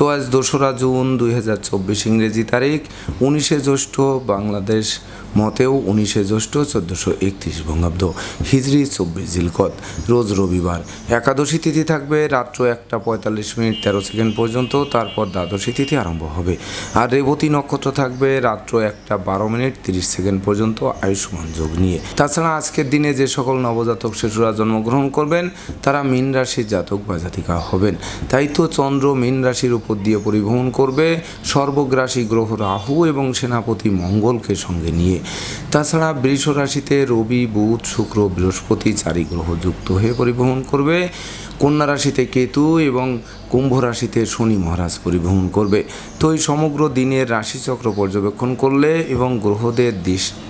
তো আজ দোসরা জুন দুই হাজার চব্বিশ ইংরেজি তারিখ, উনিশে জ্যৈষ্ঠ বাংলাদেশ, মতেও উনিশে জ্যৈষ্ঠ চোদ্দোশো একত্রিশ বঙ্গাব্দ হিজড়ি চব্বিশ জিলকত, রোজ রবিবার। একাদশী তিথি থাকবে রাত্র একটা পঁয়তাল্লিশ মিনিট তেরো সেকেন্ড পর্যন্ত, তারপর দ্বাদশী তিথি আরম্ভ হবে। আর রেবতী নক্ষত্র থাকবে রাত্র একটা বারো মিনিট তিরিশ সেকেন্ড পর্যন্ত আয়ুষ্মান যোগ নিয়ে। তাছাড়া আজকের দিনে যে সকল নবজাতক শিশুরা জন্মগ্রহণ করবেন, তারা মীন রাশির জাতক বা জাতিকা হবেন। তাই তো চন্দ্র মীন রাশির উপর দিয়ে পরিভ্রমণ করবে সর্বগ্রাসী গ্রহ রাহু এবং সেনাপতি মঙ্গলকে সঙ্গে নিয়ে। তাছাড়া বৃষ রাশিতে রবি, বুধ, শুক্র, বৃহস্পতি চারি গ্রহ যুক্ত হয়ে পরিভ্রমণ করবে। কন্যা রাশিতে কেতু এবং কুম্ভ রাশিতে শনি মহারাজ পরিভ্রমণ করবে। তো এই সমগ্র দিনের রাশিচক্র পর্যবেক্ষণ করলে এবং গ্রহদের দৃষ্টি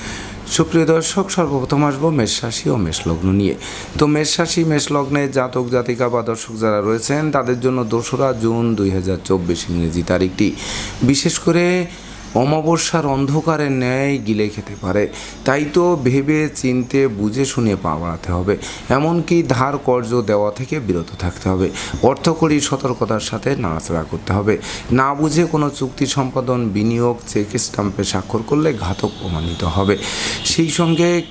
সুপ্রিয় দর্শক, সর্বপ্রথম আসব মেষ রাশি ও মেষলগ্ন নিয়ে। তো মেষ মেষলগ্নে মেষ লগ্নে জাতক, জাতিকা বা দর্শক যারা রয়েছেন, তাদের জন্য দোসরা জুন দুই হাজার চব্বিশ ইংরেজি তারিখটি। বিশেষ করে অমাবস্যার অন্ধকারের ন্যায় গিলে খেতে পারে। তাই তো ভেবে চিনতে বুঝে শুনে পা বাড়াতে হবে। এমনকি ধার কর্জ দেওয়া থেকে বিরত থাকতে হবে। অর্থকরী সতর্কতার সাথে নাড়াচাড়া করতে হবে। না বুঝে কোনো চুক্তি সম্পাদন, বিনিয়োগ, চেক স্টাম্পে স্বাক্ষর করলে ঘাতক প্রমাণিত হবে। সেই সঙ্গে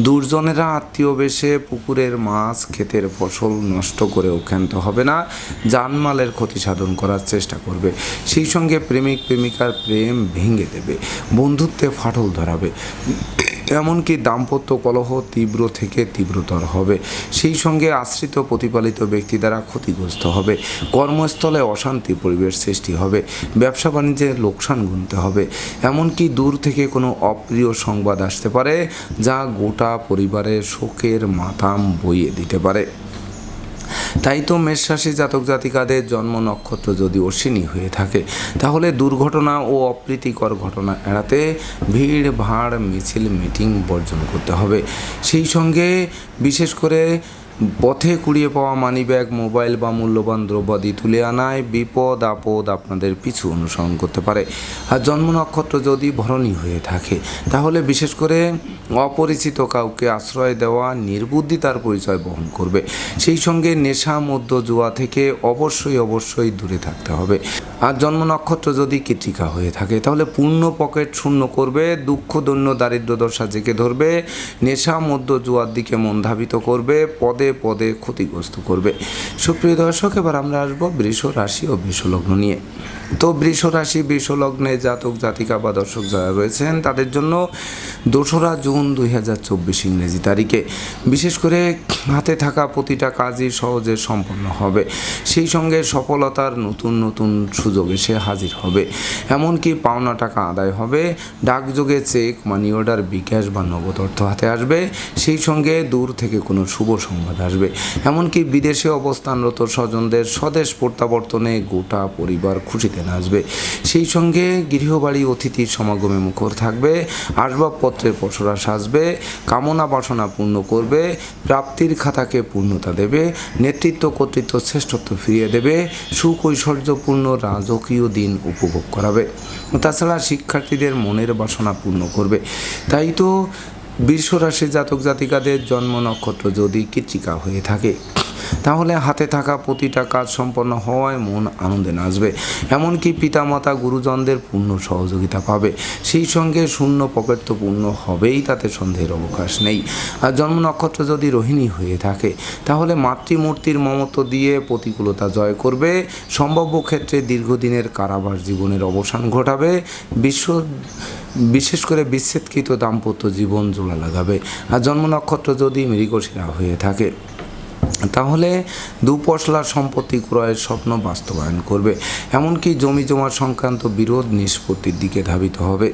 দুর্জনেরা আত্মীয় বেশে পুকুরের মাছ, ক্ষেতের ফসল নষ্ট করে ক্ষান্ত হবে না। জানমালের ক্ষতি সাধন করার চেষ্টা করবে। সেই সঙ্গে প্রেমিক প্রেমিকার প্রেম ভেঙে দেবে, বন্ধুত্বে ফাটল ধরাবে। এমনকি দাম্পত্য কলহ তীব্র থেকে তীব্রতর হবে। সেই সঙ্গে আশ্রিত প্রতিপালিত ব্যক্তি দ্বারা ক্ষতিগ্রস্ত হবে। কর্মস্থলে অশান্তি পরিবেশ সৃষ্টি হবে। ব্যবসা বাণিজ্যে লোকসান গুনতে হবে। এমনকি দূর থেকে কোনো অপ্রিয় সংবাদ আসতে পারে, যা গোটা পরিবারের শোকের মাথাম বইয়ে দিতে পারে। তাই তো মেষরাশি জাতক জাতিকাদের জন্ম নক্ষত্র যদি অশ্বিনী হয়ে থাকে, তাহলে দুর্ঘটনা ও অপ্রীতিকর ঘটনা এড়াতে ভিড়, ভাড়, মিছিল, মিটিং বর্জন করতে হবে। সেই সঙ্গে বিশেষ করে পথে কুড়িয়ে পাওয়া মানিব্যাগ, মোবাইল বা মূল্যবান দ্রব্যাদি তুলে আনায় বিপদ আপদ আপনাদের পিছু অনুসরণ করতে পারে। আর জন্ম নক্ষত্র যদি ভরণী হয়ে থাকে, তাহলে বিশেষ করে অপরিচিত কাউকে আশ্রয় দেওয়া নির্বুদ্ধিতার পরিচয় বহন করবে। সেই সঙ্গে নেশা মধ্য জুয়া থেকে অবশ্যই অবশ্যই দূরে থাকতে হবে। আর জন্ম নক্ষত্র যদি কৃতিকা হয়ে থাকে, তাহলে পূর্ণ পকেট শূন্য করবে, দুঃখ, দৈন্য, দারিদ্র, দশা জেকে ধরবে, নেশা মধ্য জুয়ার দিকে মন ধাবিত করবে, পদে পদে ক্ষতিগ্রস্ত করবে। সুপ্রিয় দর্শক, এবার আমরা আসব বৃষ রাশি ও বৃষলগ্ন নিয়ে। তো বৃষ রাশি বৃষলগ্নে জাতক, জাতিকা বা দর্শক যারা রয়েছেন, তাদের জন্য দোসরা জুন দুই হাজার চব্বিশ ইংরেজি তারিখে। বিশেষ করে হাতে থাকা প্রতিটা কাজই সহজে সম্পন্ন হবে। সেই সঙ্গে সফলতার নতুন নতুন সুযোগ এসে হাজির হবে। এমনকি পাওনা টাকা আদায় হবে। ডাকযোগে চেক মানি অর্ডার বিকাশ বা নগদ অর্থ হাতে আসবে। সেই সঙ্গে দূর থেকে কোনো শুভ সংবাদ আসবে। এমনকি বিদেশে অবস্থানরত স্বজনদের স্বদেশ প্রত্যাবর্তনে গোটা পরিবার খুশিতে নাচবে। সেই সঙ্গে গৃহবাড়ি অতিথির সমাগমে মুখর থাকবে। আসবাবপত্রের পসরা সাজবে। কামনা বাসনা পূর্ণ করবে। প্রাপ্তির খাতাকে পূর্ণতা দেবে। নেতৃত্ব কর্তৃত্ব শ্রেষ্ঠত্ব ফিরিয়ে দেবে। সুকৈশর্যপূর্ণ রাজকীয় দিন উপভোগ করাবে। তাছাড়া শিক্ষার্থীদের মনের বাসনা পূর্ণ করবে। তাই তো বৃষরাশি জাতক জাতিকাদের জন্ম নক্ষত্র যদি কৃতিকা হয়ে থাকে, তাহলে হাতে থাকা প্রতিটা কাজ সম্পন্ন হওয়ায় মন আনন্দে নাচবে। এমনকি পিতামাতা গুরুজনদের পূর্ণ সহযোগিতা পাবে। সেই সঙ্গে শূন্য পকেট তো পূর্ণ হবেই, তাতে সন্দেহের অবকাশ নেই। আর জন্ম নক্ষত্র যদি রোহিণী হয়ে থাকে, তাহলে মাতৃমূর্তির মমত্ব দিয়ে প্রতিকূলতা জয় করবে। সম্ভাব্য ক্ষেত্রে দীর্ঘদিনের কারাবাস জীবনের অবসান ঘটাবে। বিশ্ব বিশেষ করে বিচ্ছেদকৃত দাম্পত্য জীবন জোড়া লাগাবে। আর জন্ম নক্ষত্র যদি মৃগশিরা হয়ে থাকে, তাহলে দুপশলার সম্পত্তি ক্রয়ের স্বপ্ন বাস্তবায়ন করবে। এমনকি জমি জমা সংক্রান্ত বিরোধ নিষ্পত্তির দিকে ধাবিত হবে।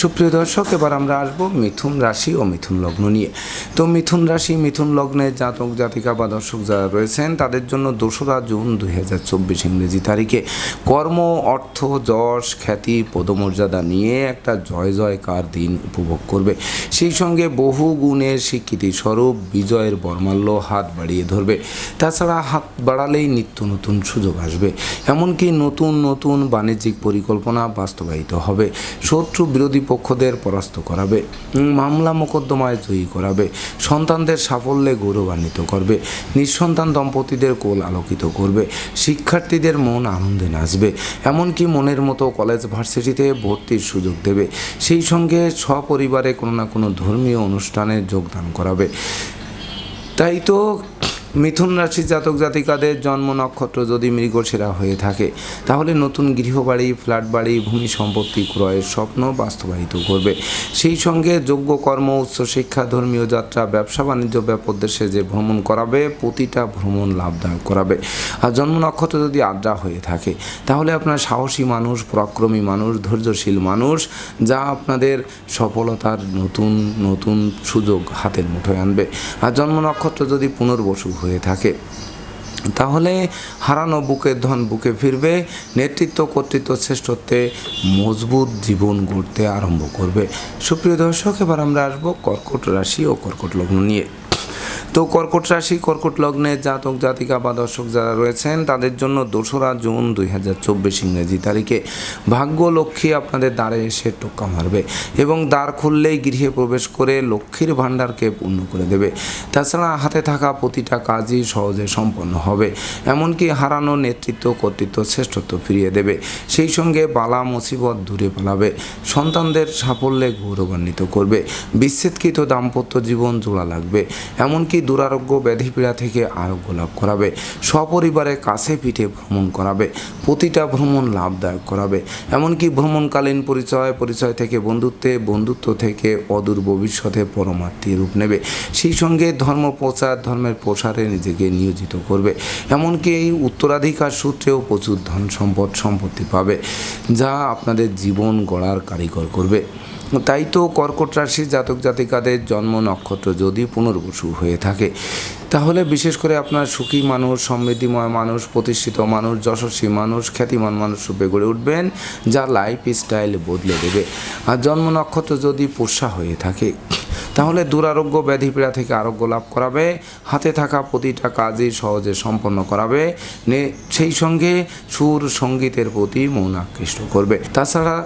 সুপ্রিয় দর্শক, এবার আমরা আসব মিথুন রাশি ও মিথুন লগ্ন নিয়ে। তো মিথুন রাশি, মিথুন লগ্নের জাতক, জাতিকা বা দর্শক যারা রয়েছেন, তাদের জন্য দোসরা জুন দুই হাজার চব্বিশ ইংরেজি তারিখে কর্ম, অর্থ, যশ, খ্যাতি, পদমর্যাদা নিয়ে একটা জয় জয়কার দিন উপভোগ করবে। সেই সঙ্গে বহু গুণের স্বীকৃতি স্বরূপ বিজয়ের বর্মাল্য হাত বাড়িয়ে ধরবে। তাছাড়া হাত বাড়ালেই নিত্য নতুন সুযোগ আসবে। এমনকি নতুন নতুন বাণিজ্যিক পরিকল্পনা বাস্তবায়িত হবে। শত্রু বিরোধী পক্ষদের পরাস্ত করাবে মামলা মোকদ্দমায় জয়ী করাবে, সন্তানদের সাফল্যে গৌরবান্বিত করবে, নিঃসন্তান দম্পতিদের কোল আলোকিত করবে, শিক্ষার্থীদের মন আনন্দে নাচবে, এমনকি মনের মতো কলেজ ভার্সিটিতে ভর্তির সুযোগ দেবে। সেই সঙ্গে সপরিবারে কোনো না কোনো ধর্মীয় অনুষ্ঠানে যোগদান করাবে। তাই তো মিথুন রাশির জাতক জাতিকাদের জন্ম নক্ষত্র যদি মৃগশিরা হয়ে থাকে, তাহলে নতুন গৃহবাড়ি ফ্ল্যাট বাড়ি ভূমি সম্পত্তি ক্রয়ের স্বপ্ন বাস্তবায়িত করবে। সেই সঙ্গে যোগ্য কর্ম উচ্চশিক্ষা ধর্মীয় যাত্রা, ব্যবসা, বাণিজ্য ব্যাপোদ্দেশ্যে যে ভ্রমণ করাবে, প্রতিটা ভ্রমণ লাভদায়ক করাবে। আর জন্ম নক্ষত্র যদি আদ্রা হয়ে থাকে, তাহলে আপনার সাহসী মানুষ, পরাক্রমী মানুষ, ধৈর্যশীল মানুষ, যা আপনাদের সফলতার নতুন নতুন সুযোগ হাতের মুঠোয় আনবে। আর জন্ম নক্ষত্র যদি পুনর্বসু হয়ে থাকে। তাহলে হারানো বুকের ধন বুকে ফিরবে, নেতৃত্ব কর্তৃত্ব শ্রেষ্ঠত্বে মজবুত জীবন গড়তে আরম্ভ করবে। সুপ্রিয় দর্শক, এবার আমরা আসব কর্কট রাশি ও কর্কট লগ্ন নিয়ে। তো কর্কট রাশি, কর্কট লগ্নে জাতক, জাতিকা বা দর্শক যারা রয়েছেন, তাদের জন্য দোসরা জুন দুই হাজার চব্বিশ ইংরেজি তারিখে ভাগ্য লক্ষ্মী আপনাদের দ্বারে এসে টোক্কা মারবে এবং দ্বার খুললেই গৃহে প্রবেশ করে লক্ষ্মীর ভাণ্ডারকে পূর্ণ করে দেবে। তাছাড়া হাতে থাকা প্রতিটা কাজই সহজে সম্পন্ন হবে, এমনকি হারানো নেতৃত্ব, কর্তৃত্ব, শ্রেষ্ঠত্ব ফিরিয়ে দেবে। সেই সঙ্গে বালা মুসিবত দূরে পালাবে, সন্তানদের সাফল্যে গৌরবান্বিত করবে, বিচ্ছেদকৃত দাম্পত্য জীবন জোড়া লাগবে, এমনকি দুরারোগ্য ব্যাধিপীড়া থেকে আরোগ্য লাভ করাবে। সপরিবারে কাছে পিঠে ভ্রমণ করাবে। প্রতিটা ভ্রমণ লাভদায়ক করাবে। এমনকি ভ্রমণকালীন পরিচয় পরিচয় থেকে বন্ধুত্বে, বন্ধুত্ব থেকে অদূর ভবিষ্যতে পরমাত্মীয় রূপ নেবে। সেই সঙ্গে ধর্ম প্রচার, ধর্মের প্রসারে নিজেকে নিয়োজিত করবে। এমনকি এই উত্তরাধিকার সূত্রেও প্রচুর ধন সম্পদ, সম্পত্তি পাবে, যা আপনাদের জীবন গড়ার কারিগর করবে। তাই তো কর্কট রাশির জাতক জাতিকাদের জন্ম নক্ষত্র যদি পুনর্বসু হয়ে থাকে। তাহলে বিশেষ করে আপনার সুখী মানুষ, সমৃদ্ধিময় মানুষ, প্রতিষ্ঠিত মানুষ, যশস্বী মানুষ, খ্যাতিমান মানুষ রূপে গড়ে উঠবেন, যা লাইফ স্টাইল বদলে দেবে। আর জন্ম নক্ষত্র যদি পোষা হয়ে থাকে, তাহলে দুরারোগ্য ব্যাধি পীড়া থেকে আরোগ্য লাভ করাবে, হাতে থাকা প্রতিটা কাজই সহজে সম্পন্ন করাবে সেই সঙ্গে সুর সঙ্গীতের প্রতি মন আকৃষ্ট করবে। তাছাড়া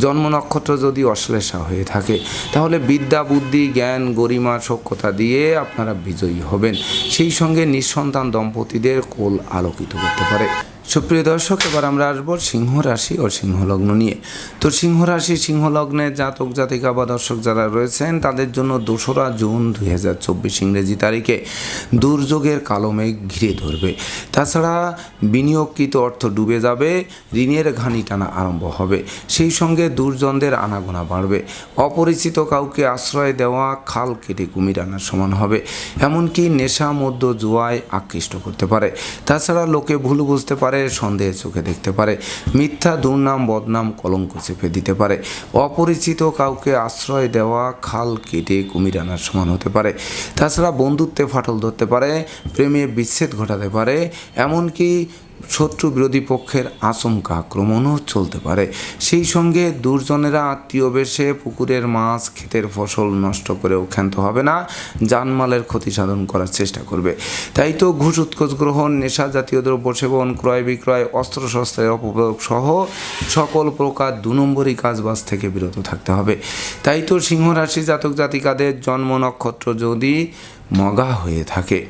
জন্ম নক্ষত্র যদি অশ্লেষা হয়ে থাকে, তাহলে বিদ্যা, বুদ্ধি, জ্ঞান, গরিমা, সক্ষতা দিয়ে আপনারা বিজয়ী হবেন। সেই সঙ্গে নিঃসন্তান দম্পতিদের কোল আলোকিত করতে পারে। সুপ্রিয় দর্শক, এবার আমরা আসব সিংহ রাশি ও সিংহ লগ্ন নিয়ে। তো সিংহ রাশি সিংহ জাতক, জাতিকা বা দর্শক যারা রয়েছেন, তাদের জন্য দোসরা জুন দুই হাজার চব্বিশ ইংরেজি তারিখে দুর্যোগের কালো মেঘ ঘিরে ধরবে। তাছাড়া বিনিয়োগকৃত অর্থ ডুবে যাবে, ঋণের ঘানি টানা আরম্ভ হবে। সেই সঙ্গে দুর্জনদের আনাগোনা বাড়বে। অপরিচিত কাউকে আশ্রয় দেওয়া, খাল কেটে কুমির আনার সমান হবে। এমনকি নেশা মধ্য জুয়ায় আকৃষ্ট করতে পারে। তাছাড়া লোকে ভুল বুঝতে পারে সন্দেহের চোখে দেখতে পারে। মিথ্যা, দুর্নাম, বদনাম, কলঙ্ক চেপে দিতে পারে। অপরিচিত কাউকে আশ্রয় দেওয়া, খাল কেটে কুমির আনার সমান হতে পারে। তাছাড়া বন্ধুত্বে ফাটল ধরতে পারে, প্রেমে বিচ্ছেদ ঘটাতে পারে। এমনকি শত্রু বিরোধী পক্ষের আচমকা আক্রমণও চলতে পারে। সেই সঙ্গে দুর্জনেরা আত্মীয় বেশে পুকুরের মাছ, ক্ষেতের ফসল নষ্ট করেও ক্ষান্ত হবে না, জানমালের ক্ষতি সাধন করার চেষ্টা করবে। তাই তো ঘুষ উৎকোচ গ্রহণ, নেশা জাতীয় দ্রব্য সেবন, ক্রয় বিক্রয়, অস্ত্রশস্ত্রের অপপ্রয়োগ সহ সকল প্রকার দু নম্বরই কাজবাজ থেকে বিরত থাকতে হবে। তাই তো সিংহ রাশি জাতক জাতিকাদের জন্ম নক্ষত্র যদি মগা হয়ে থাকে।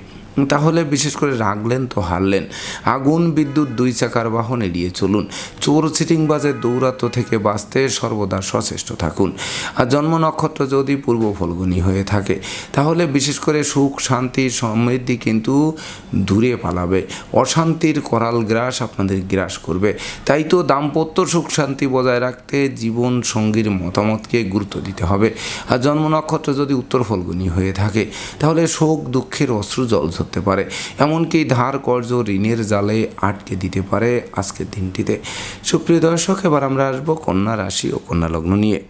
তাহলে বিশেষ করে রাখলেন তো হারলেন। আগুন, বিদ্যুৎ দুই চাকার বাহন এড়িয়ে চলুন। চোর চিটিংবাজের দৌরাত্ম থেকে বাঁচতে সর্বদা সচেষ্ট থাকুন। আর জন্ম নক্ষত্র যদি পূর্ব ফলগুনি হয়ে থাকে, তাহলে বিশেষ করে সুখ, শান্তি, সমৃদ্ধি কিন্তু দূরে পালাবে। অশান্তির করাল গ্রাস আপনাদের গ্রাস করবে। তাই তো দাম্পত্য সুখ, শান্তি বজায় রাখতে জীবন সঙ্গীর মতামতকে গুরুত্ব দিতে হবে। আর জন্ম নক্ষত্র যদি উত্তর ফলগুনি হয়ে থাকে, তাহলে শোক, দুঃখের অশ্রু জল ধরতে পারে। এমনকি ধার কর্জ ঋণের জালে আটকে দিতে পারে আজকের দিনটিতে। সুপ্রিয় দর্শক, এবার আমরা আসব কন্যা রাশি ও কন্যা লগ্ন নিয়ে।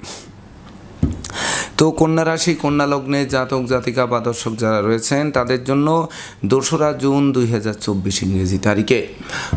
তো কন্যা রাশি, কন্যা লগ্নে জাতক, জাতিকা বা দর্শক যারা রয়েছেন, তাদের জন্য দোসরা জুন দুই হাজার চব্বিশ ইংরেজি তারিখে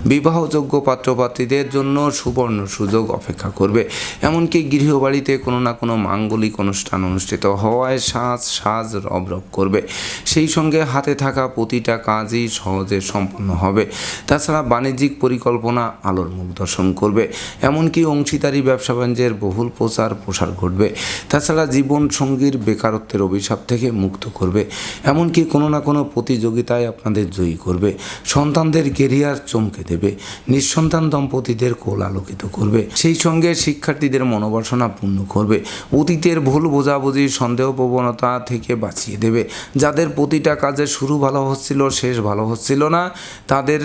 বিবাহযোগ্য পাত্রপাত্রীদের জন্য সুবর্ণ সুযোগ অপেক্ষা করবে। এমনকি গৃহবাড়িতে কোনো না কোনো মাঙ্গলিক অনুষ্ঠান অনুষ্ঠিত হওয়ায় সাজ সাজ রব রব করবে। সেই সঙ্গে হাতে থাকা প্রতিটা কাজই সহজে সম্পন্ন হবে। তাছাড়া বাণিজ্যিক পরিকল্পনা আলোর মুখ দর্শন করবে। এমনকি অংশীদারি ব্যবসা বাণিজ্যের বহুল প্রচার প্রসার ঘটবে। তাছাড়া জীবন সঙ্গীর বেকারত্বের অভিশাপ থেকে মুক্ত করবে। এমনকি কোনো না কোনো প্রতিযোগিতায় আপনাদের জয়ী করবে। সন্তানদের কেরিয়ার চমকে দেবে। নিঃসন্তান দম্পতিদের কোল আলোকিত করবে। সেই সঙ্গে শিক্ষার্থীদের মনোবাসনা পূর্ণ করবে। অতীতের ভুল বোঝাবুঝি সন্দেহ প্রবণতা থেকে বাঁচিয়ে দেবে। যাদের প্রতিটা কাজে শুরু ভালো হচ্ছিল, শেষ ভালো হচ্ছিল না, তাদের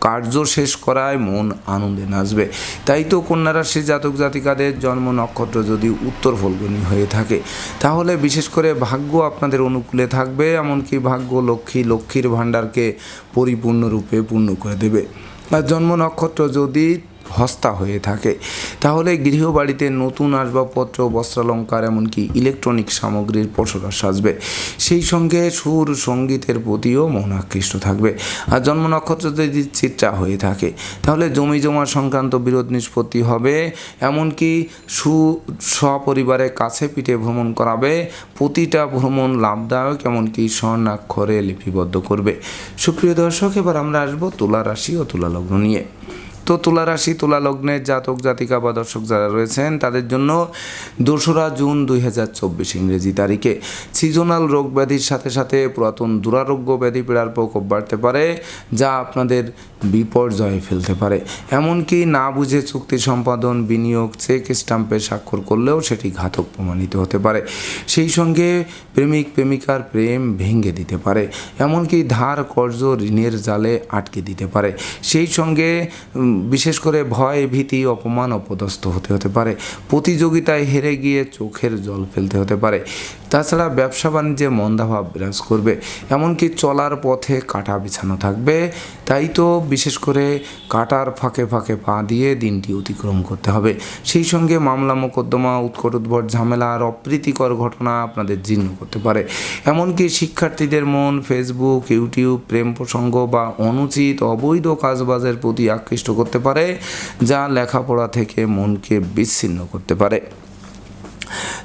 কার্য শেষ করায় মন আনন্দে নাচবে। তাই তো কন্যা জাতক জাতিকাদের জন্ম নক্ষত্র যদি উত্তর ফলগুনি হয়ে থাকে, তাহলে বিশেষ করে ভাগ্য আপনাদের অনুকূলে থাকবে, এমনকি ভাগ্য লক্ষ্মী, লক্ষ্মীর ভাণ্ডারকে পরিপূর্ণরূপে পূর্ণ করে দেবে। আর জন্ম নক্ষত্র যদি হস্তা হয়ে থাকে। তাহলে গৃহবাড়িতে নতুন আসবাবপত্র, বস্ত্রালঙ্কার, এমনকি ইলেকট্রনিক সামগ্রীর পসরা সাজবে। সেই সঙ্গে সুর সঙ্গীতের প্রতিও মন আকৃষ্ট থাকবে। আর জন্ম নক্ষত্র যদি চিত্রা হয়ে থাকে। তাহলে জমি জমা সংক্রান্ত বিরোধ নিষ্পত্তি হবে। এমনকি সু, সপরিবারে কাছে পিঠে ভ্রমণ করাবে। প্রতিটা ভ্রমণ লাভদায়ক, এমনকি স্বর্ণাক্ষরে লিপিবদ্ধ করবে। সুপ্রিয় দর্শক, এবার আমরা আসব তুলা রাশি ও তুলা লগ্ন নিয়ে। তো তুলা রাশি, তুলা লগ্নের জাতক, জাতিকা বা দর্শক যারা রয়েছেন, তাদের জন্য দোসরা জুন দুই হাজার চব্বিশ ইংরেজি তারিখে। সিজনাল রোগ ব্যাধির সাথে সাথে পুরাতন দুরারোগ্য ব্যাধি পীড়ার প্রকোপ বাড়তে পারে, যা আপনাদের বিপর্যয়ে ফেলতে পারে। এমনকি না বুঝে চুক্তি সম্পাদন, বিনিয়োগ, চেক স্টাম্পে স্বাক্ষর করলেও সেটি ঘাতক প্রমাণিত হতে পারে। সেই সঙ্গে প্রেমিক, প্রেমিকার প্রেম ভেঙে দিতে পারে। এমনকি ধার, কর্জ, ঋণের জালে আটকে দিতে পারে। সেই সঙ্গে বিশেষ করে ভয়, ভীতি, অপমান, অপদস্থ হতে হতে পারে। প্রতিযোগিতায় হেরে গিয়ে চোখের জল ফেলতে হতে পারে। তাছাড়া ব্যবসা বাণিজ্যে মন্দাভাব বিরাজ করবে। এমনকি চলার পথে কাটা বিছানো থাকবে। তাই তো বিশেষ করে কাটার ফাঁকে ফাঁকে পা দিয়ে দিনটি অতিক্রম করতে হবে। সেই সঙ্গে মামলা, মোকদ্দমা, উৎকট উদ্ভট ঝামেলা আর অপ্রীতিকর ঘটনা আপনাদের জীর্ণ করতে পারে। এমনকি শিক্ষার্থীদের মন ফেসবুক ইউটিউব প্রেম প্রসঙ্গ বা অনুচিত, অবৈধ কাজবাজের প্রতি আকৃষ্ট করতে পারে, যা লেখাপড়া থেকে মনকে বিচ্ছিন্ন করতে পারে।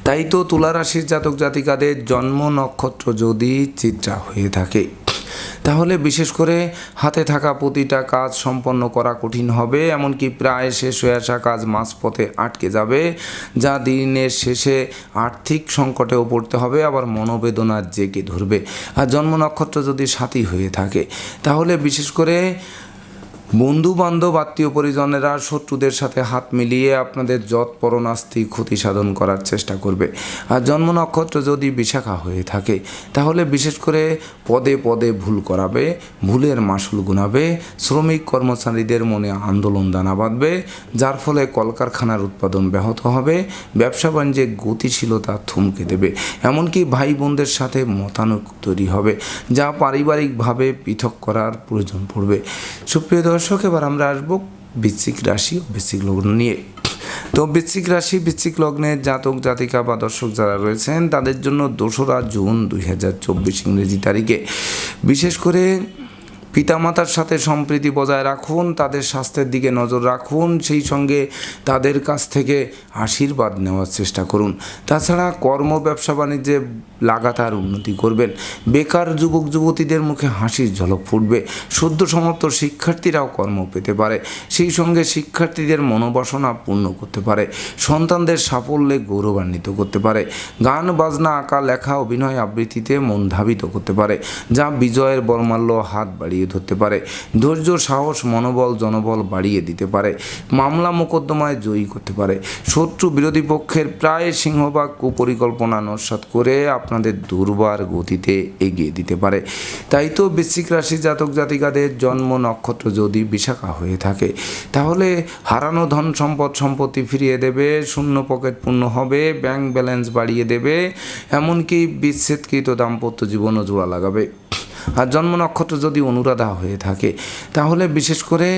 তাই তো তুলা রাশির জাতক জাতিকাদের জন্ম নক্ষত্র যদি চিত্রা হয়ে থাকে, তাহলে বিশেষ করে হাতে থাকা প্রতিটা কাজ সম্পন্ন করা কঠিন হবে, এমনকি প্রায় শেষ হয়ে আসা কাজ মাঝপথে আটকে যাবে, যা দিনের শেষে আর্থিক সংকটেও পড়তে হবে, আবার মনোবেদনার জেগে ধরবে। আর জন্ম নক্ষত্র যদি সাথী হয়ে থাকে, তাহলে বিশেষ করে বন্ধু বান্ধব আত্মীয় পরিজনেরা শত্রুদের সাথে হাত মিলিয়ে আপনাদের যৎ পরনাস্তি ক্ষতি সাধন করার চেষ্টা করবে। আর জন্ম নক্ষত্র যদি বিশাখা হয়ে থাকে, তাহলে বিশেষ করে পদে পদে ভুল করাবে, ভুলের মাসুল গুনাবে, শ্রমিক কর্মচারীদের মনে আন্দোলন দানা বাঁধবে, যার ফলে কলকারখানার উৎপাদন ব্যাহত হবে, ব্যবসা বাণিজ্যে গতিশীলতা থমকে দেবে। এমনকি ভাই বোনদের সাথে মতানৈক তৈরি হবে, যা পারিবারিকভাবে পৃথক করার প্রয়োজন পড়বে। সুপ্রিয় দর্শক এবার আমরা আসব বৃশ্চিক রাশি ও বৃশ্চিক লগ্ন নিয়ে। তো বৃশ্চিক রাশি, বৃশ্চিক লগ্নের জাতক, জাতিকা বা দর্শক যারা রয়েছেন, তাদের জন্য দোসরা জুন দুই হাজার চব্বিশ ইংরেজি তারিখে। বিশেষ করে পিতামাতার সাথে সম্প্রীতি বজায় রাখুন, তাদের স্বাস্থ্যের দিকে নজর রাখুন, সেই সঙ্গে তাদের কাছ থেকে আশীর্বাদ নেওয়ার চেষ্টা করুন। তাছাড়া কর্ম, ব্যবসা, বাণিজ্যে লাগাতার উন্নতি করবেন। বেকার যুবক, যুবতীদের মুখে হাসির ঝলক ফুটবে। সদ্য সমাপ্ত শিক্ষার্থীরাও কর্ম পেতে পারে। সেই সঙ্গে শিক্ষার্থীদের মনোবাসনা পূর্ণ করতে পারে। সন্তানদের সাফল্যে গৌরবান্বিত করতে পারে। গান, বাজনা, আঁকা, লেখা, অভিনয় আবৃত্তিতে মন ধাবিত করতে পারে। যা বিজয়ের বর্মাল্য হাত বাড়িয়ে ধরতে পারে। ধৈর্য সাহস, মনোবল, জনবল বাড়িয়ে দিতে পারে। মামলা মোকদ্দমায় জয়ী করতে পারে। শত্রু বিরোধী পক্ষের প্রায় সিংহভাগ কুপরিকল্পনা নস্বাত করে আপনাদের দুর্বার গতিতে এগিয়ে দিতে পারে। তাই তো বৃশ্চিক রাশি জাতক জাতিকাদের জন্ম নক্ষত্র যদি বিশাখা হয়ে থাকে, তাহলে হারানো ধন সম্পদ সম্পত্তি ফিরিয়ে দেবে, শূন্য পকেট পূর্ণ হবে, ব্যাংক ব্যালেন্স বাড়িয়ে দেবে, এমনকি বিচ্ছেদকৃত দাম্পত্য জীবনও জোড়া লাগাবে। আর জন্ম নক্ষত্র যদি অনুরাধা হয়ে থাকে, তাহলে বিশেষ করে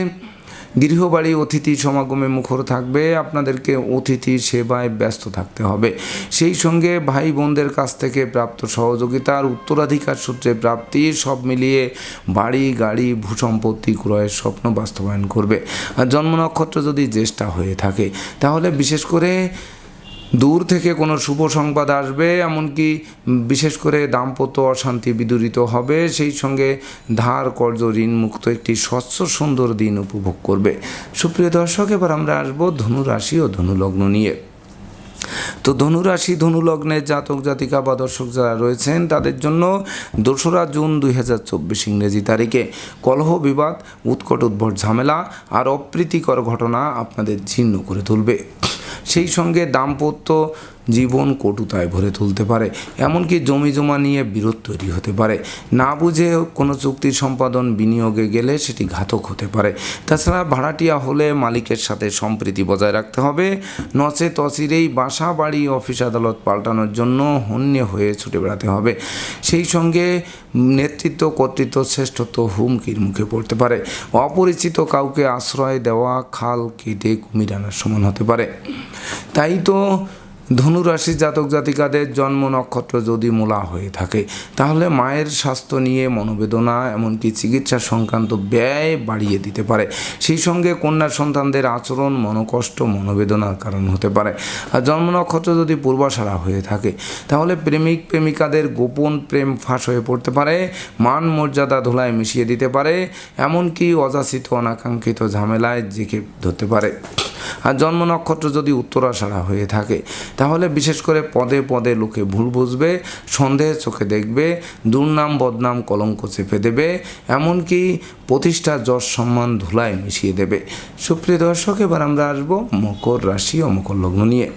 গৃহবাড়ি অতিথি সমাগমে মুখর থাকবে, আপনাদেরকে অতিথি সেবায় ব্যস্ত থাকতে হবে। সেই সঙ্গে ভাই বোনদের কাছ থেকে প্রাপ্ত সহযোগিতার উত্তরাধিকার সূত্রে প্রাপ্তি, সব মিলিয়ে বাড়ি, গাড়ি, ভূসম্পত্তি ক্রয়ের স্বপ্ন বাস্তবায়ন করবে। আর জন্ম নক্ষত্র যদি জ্যেষ্ঠা হয়ে থাকে, তাহলে বিশেষ করে দূর থেকে কোনো শুভ সংবাদ আসবে, এমনকি বিশেষ করে দাম্পত্য অশান্তি বিদূরিত হবে, সেই সঙ্গে ধার কর্য ঋণ মুক্ত একটি স্বচ্ছ, সুন্দর দিন উপভোগ করবে। সুপ্রিয় দর্শক, এবার আমরা আসব ধনু রাশি ও ধনুলগ্ন নিয়ে। তো ধনুরাশি, ধনুলগ্নের জাতক, জাতিকা বা দর্শক যারা রয়েছেন, তাদের জন্য দোসরা জুন দুই হাজার চব্বিশ ইংরেজি তারিখে কলহ বিবাদ, উৎকট উদ্ভট ঝামেলা আর অপ্রীতিকর ঘটনা আপনাদের ছিন্ন করে তুলবে। সেই সঙ্গে দাম্পত্য জীবন কটুতায় ভরে তুলতে পারে, এমনকি জমি জমা নিয়ে বিরোধ তৈরি হতে পারে। না বুঝে কোনো চুক্তির সম্পাদন বিনিয়োগে গেলে সেটি ঘাতক হতে পারে। তাছাড়া ভাড়াটিয়া হলে মালিকের সাথে সম্প্রীতি বজায় রাখতে হবে। নচে তসিরেই বাসা, বাড়ি, অফিস আদালত পাল্টানোর জন্য হন্যে হয়ে ছুটে বেড়াতে হবে। সেই সঙ্গে নেতৃত্ব, কর্তৃত্ব, শ্রেষ্ঠত্ব হুমকির মুখে পড়তে পারে। অপরিচিত কাউকে আশ্রয় দেওয়া, খাল কেটে কুমির আনার সমান হতে পারে। তাই তো ধনুরাশি জাতক জাতিকাদের জন্ম নক্ষত্র যদি মূলা হয়ে থাকে, তাহলে মায়ের স্বাস্থ্য নিয়ে মনোবেদনা, এমনকি চিকিৎসা সংক্রান্ত ব্যয় বাড়িয়ে দিতে পারে। সেই সঙ্গে কন্যা সন্তানদের আচরণ, মনোকষ্ট, মনোবেদনার কারণ হতে পারে। আর জন্ম নক্ষত্র যদি পূর্বাশারা হয়ে থাকে, তাহলে প্রেমিক প্রেমিকাদের গোপন প্রেম ফাঁস হয়ে পড়তে পারে, মান মর্যাদা ধুলায় মিশিয়ে দিতে পারে, এমনকি অযাচিত অনাকাঙ্ক্ষিত ঝামেলায় জেঁকে ধরতে পারে। আর জন্ম নক্ষত্র যদি উত্তরাষাঢ়া হয়ে থাকে, তাহলে বিশেষ করে পদে পদে লোকে ভুল বুঝবে সন্দেহের চোখে দেখবে, দুর্নাম বদনাম কলঙ্ক চেপে দেবে, এমনকি প্রতিষ্ঠা যশ সম্মান ধুলায় মিশিয়ে দেবে। সুপ্রিয় দর্শক, এবার আমরা আসব মকর রাশি ও মকর লগ্ন নিয়ে।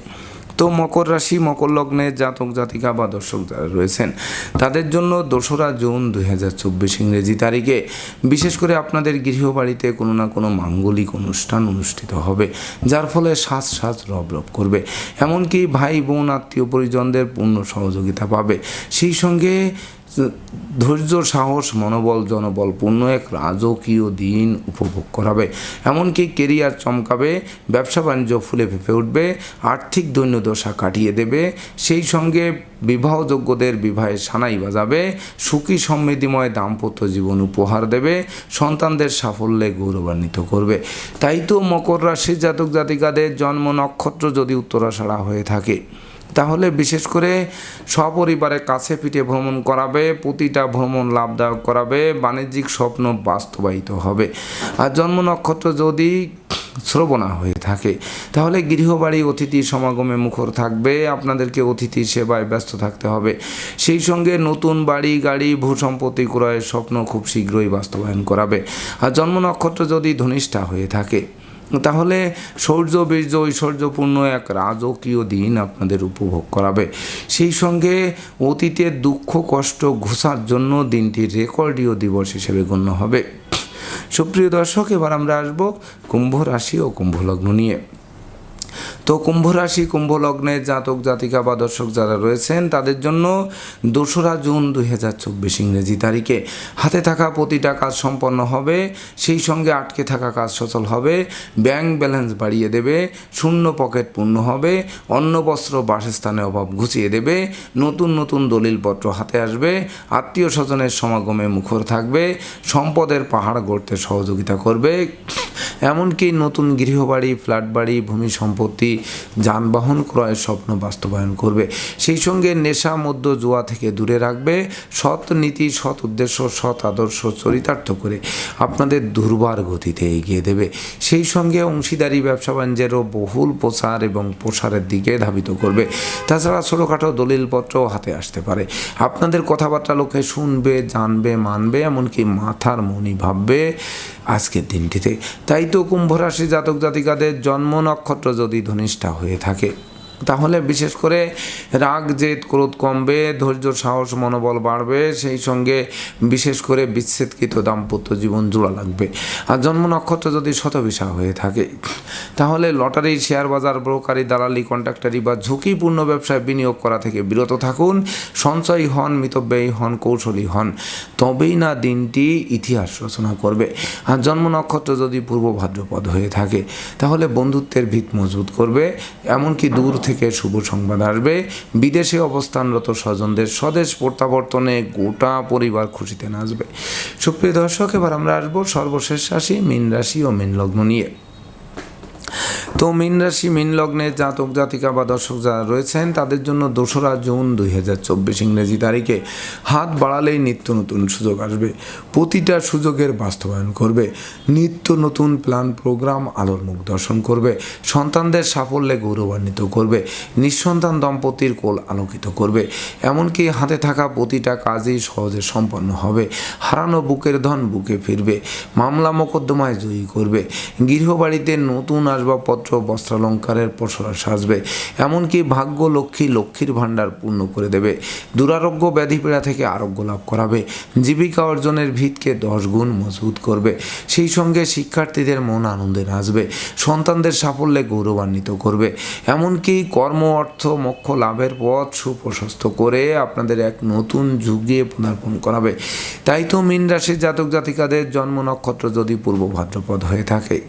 তো মকর রাশি, মকর লগ্নে জাতক, জাতিকা বা দর্শক যারা রয়েছেন, তাদের জন্য দোসরা জুন দুই হাজার চব্বিশ ইংরেজি তারিখে। বিশেষ করে আপনাদের গৃহবাড়িতে কোনো না কোনো মাঙ্গলিক অনুষ্ঠান অনুষ্ঠিত হবে, যার ফলে সাজ সাজ রব রব করবে। এমনকি ভাই, বোন, আত্মীয় পরিজনদের পূর্ণ সহযোগিতা পাবে। সেই সঙ্গে ধৈর্য, সাহস, মনোবল, জনবল পূর্ণ এক রাজকীয় দিন উপভোগ করাবে। এমনকি কেরিয়ার চমকাবে, ব্যবসা বাণিজ্য ফুলে ফেঁপে উঠবে, আর্থিক দৈন্যদশা কাটিয়ে দেবে, সেই সঙ্গে বিবাহযোগ্যদের বিবাহে সানাই বাজাবে, সুখী সমৃদ্ধিময় দাম্পত্য জীবন উপহার দেবে, সন্তানদের সাফল্যে গৌরবান্বিত করবে। তাই তো মকর রাশির জাতক জাতিকাদের জন্ম নক্ষত্র যদি উত্তরাষাঢ়া হয়ে থাকে। তাহলে বিশেষ করে সপরিবারে কাছে পিঠে ভ্রমণ করাবে, প্রতিটা ভ্রমণ লাভদায়ক করাবে, বাণিজ্যিক স্বপ্ন বাস্তবায়িত হবে। আর জন্ম নক্ষত্র যদি শ্রবণা হয়ে থাকে, তাহলে গৃহবাড়ি, অতিথি সমাগমে মুখর থাকবে, আপনাদেরকে অতিথি সেবায় ব্যস্ত থাকতে হবে। সেই সঙ্গে নতুন বাড়ি, গাড়ি ভূসম্পত্তি ক্রয়ের স্বপ্ন খুব শীঘ্রই বাস্তবায়ন করাবে। আর জন্ম নক্ষত্র যদি ধনিষ্ঠা হয়ে থাকে তাহলে শৌর্য বীর্য, ঐশ্বর্যপূর্ণ এক রাজকীয় দিন আপনাদের উপভোগ করাবে। সেই সঙ্গে অতীতের দুঃখ, কষ্ট ঘোষার জন্য দিনটি রেকর্ডীয় দিবস হিসেবে গণ্য হবে। সুপ্রিয় দর্শক, এবার আমরা আসব কুম্ভ রাশি ও কুম্ভ লগ্ন নিয়ে। তো কুম্ভ রাশি কুম্ভ লগ্নে জাতক, জাতিকা বা দর্শক যারা রয়েছেন, তাদের জন্য দোসরা জুন দুই হাজার চব্বিশ ইংরেজি তারিখে। হাতে থাকা প্রতিটা কাজ সম্পন্ন হবে, সেই সঙ্গে আটকে থাকা কাজ সচল হবে, ব্যাংক ব্যালেন্স বাড়িয়ে দেবে, শূন্য পকেট পূর্ণ হবে, অন্ন, বস্ত্র, বাসস্থানে অভাব ঘুচিয়ে দেবে, নতুন নতুন দলিলপত্র হাতে আসবে, আত্মীয় স্বজনের সমাগমে মুখর থাকবে, সম্পদের পাহাড় গড়তে সহযোগিতা করবে, এমনকি নতুন গৃহবাড়ি, ফ্ল্যাট বাড়ি, ভূমি সম্পত্তি যানবাহন ক্রয়ের স্বপ্ন বাস্তবায়ন করবে। সেই সঙ্গে নেশা মধ্য জুয়া থেকে দূরে রাখবে। সৎ নীতি, সৎ উদ্দেশ্য, সৎ আদর্শ চরিতার্থ করে আপনাদের দুর্বার গতিতে এগিয়ে দেবে। সেই সঙ্গে অংশীদারি, ব্যবসা বাণিজ্যেরও বহুল প্রচার এবং প্রসারের দিকে ধাবিত করবে। তাছাড়া ছোটোখাটো দলিলপত্রও হাতে আসতে পারে। আপনাদের কথাবার্তা লোকে শুনবে, জানবে, মানবে, এমনকি মাথার মনি ভাববে আজকের দিনটিতে। তাই তো কুম্ভ রাশি জাতক জাতিকাদের জন্ম নক্ষত্র যদি ধনিষ্ঠা হয়ে থাকে। তাহলে বিশেষ করে রাগ, জেদ, ক্রোধ কমবে ধৈর্য সাহস, মনোবল বাড়বে, সেই সঙ্গে বিশেষ করে বিচ্ছেদকৃত দাম্পত্য জীবন জোড়া লাগবে। আর জন্ম নক্ষত্র যদি শতবিশা হয়ে থাকে, তাহলে লটারি, শেয়ার বাজার, ব্রোকারি, দালালি, কন্ট্রাক্টারি বা ঝুঁকিপূর্ণ ব্যবসায় বিনিয়োগ করা থেকে বিরত থাকুন। সঞ্চয়ী হন, মিতব্যয়ী হন, কৌশলী হন, তবেই না দিনটি ইতিহাস রচনা করবে। আর জন্ম নক্ষত্র যদি পূর্ব ভাদ্রপদ হয়ে থাকে, তাহলে বন্ধুত্বের ভিত মজবুত করবে, এমনকি দূর থেকে শুভ সংবাদ আসবে। বিদেশে অবস্থানরত স্বজনদের স্বদেশ প্রত্যাবর্তনে গোটা পরিবার খুশিতে নাচবে। সুপ্রিয় দর্শক, এবার আমরা আসব সর্বশেষ রাশি, মীন রাশি ও মীন লগ্ন নিয়ে। তো মীন রাশি, মীন লগ্নে জাতক, জাতিকা বা দর্শক যারা রয়েছেন, তাদের জন্য দোসরা জুন দুই হাজার চব্বিশ ইংরেজি তারিখে হাত বাড়ালেই নিত্য নতুন সুযোগ আসবে। প্রতিটা সুযোগের বাস্তবায়ন করবে। নিত্য নতুন প্ল্যান প্রোগ্রাম আলোর মুখ দর্শন করবে। সন্তানদের সাফল্যে গৌরবান্বিত করবে। নিঃসন্তান দম্পতির কোল আলোকিত করবে। এমনকি হাতে থাকা প্রতিটা কাজই সহজে সম্পন্ন হবে। হারানো বুকের ধন বুকে ফিরবে। মামলা মোকদ্দমায় জয়ী করবে। গৃহবাড়িতে নতুন আসবাবপত্র, বস্ত্রালঙ্কারের পসরা সাজবে। এমনকি ভাগ্য লক্ষ্মী লক্ষ্মীর ভাণ্ডার পূর্ণ করে দেবে। দুরারোগ্য ব্যাধিপীড়া থেকে আরোগ্য লাভ করাবে। জীবিকা অর্জনের ভিতকে দশ গুণ মজবুত করবে। সেই সঙ্গে শিক্ষার্থীদের মন আনন্দে নাচবে। সন্তানদের সাফল্যে গৌরবান্বিত করবে। এমনকি কর্ম, অর্থ, মোক্ষ লাভের পথ সুপ্রশস্ত করে আপনাদের এক নতুন যুগে পুনর্পণ করাবে। তাই তো মীন রাশির জাতক জাতিকাদের জন্ম নক্ষত্র যদি পূর্ব ভাদ্রপদ হয়ে থাকে।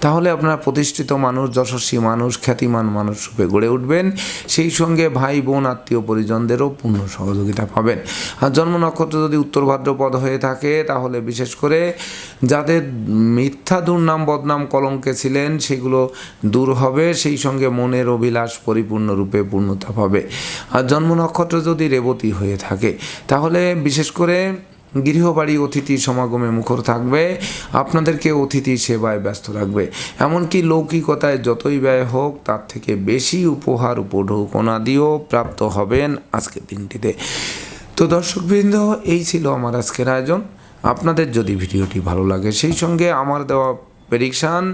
তাহলে আপনার প্রতিষ্ঠিত মানুষ, যশস্বী মানুষ, খ্যাতিমান মানুষ রূপে গড়ে উঠবেন। সেই সঙ্গে ভাই, বোন, আত্মীয় পরিজনদেরও পূর্ণ সহযোগিতা পাবেন। আর জন্ম নক্ষত্র যদি উত্তর ভাদ্রপদ হয়ে থাকে, তাহলে বিশেষ করে যাদের মিথ্যা দুর্নাম, বদনাম কলঙ্কে ছিলেন, সেগুলো দূর হবে। সেই সঙ্গে মনের অভিলাষ পরিপূর্ণরূপে পূর্ণতা পাবে। আর জন্ম নক্ষত্র যদি রেবতী হয়ে থাকে, তাহলে বিশেষ করে গৃহবাড়ি অতিথি সমাগমে মুখর থাকবে, আপনাদেরকে অতিথি সেবায় ব্যস্ত রাখবে। এমনকি লৌকিকতায় যতই ব্যয় হোক, তার থেকে বেশি উপহার উপঢৌকনা দিয়েও প্রাপ্ত হবেন আজকের দিনটিতে। তো দর্শকবৃন্দ, এই ছিল আমার আজকের আয়োজন। আপনাদের যদি ভিডিওটি ভালো লাগে, সেই সঙ্গে আমার দেওয়া প্রেডিকশান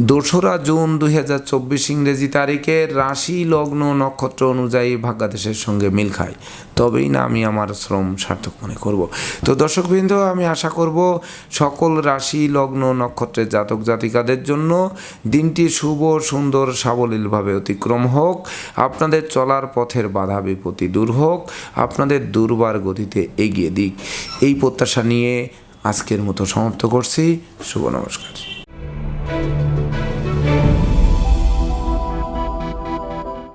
দোসরা জুন দুই হাজার চব্বিশ ইংরেজি তারিখে রাশি লগ্ন নক্ষত্র অনুযায়ী ভাগ্যাদেশের সঙ্গে মিল খায়। তবেই না আমি আমার শ্রম সার্থক মনে করব। তো দর্শকবৃন্দ, আমি আশা করব সকল রাশি লগ্ন নক্ষত্রের জাতক জাতিকাদের জন্য দিনটি শুভ, সুন্দর, সাবলীলভাবে অতিক্রম হোক। আপনাদের চলার পথের বাধা, বিপত্তি দূর হোক। আপনাদের দুর্বার গতিতে এগিয়ে দিক। এই প্রত্যাশা নিয়ে আজকের মতো সমাপ্ত করছি। শুভ নমস্কার।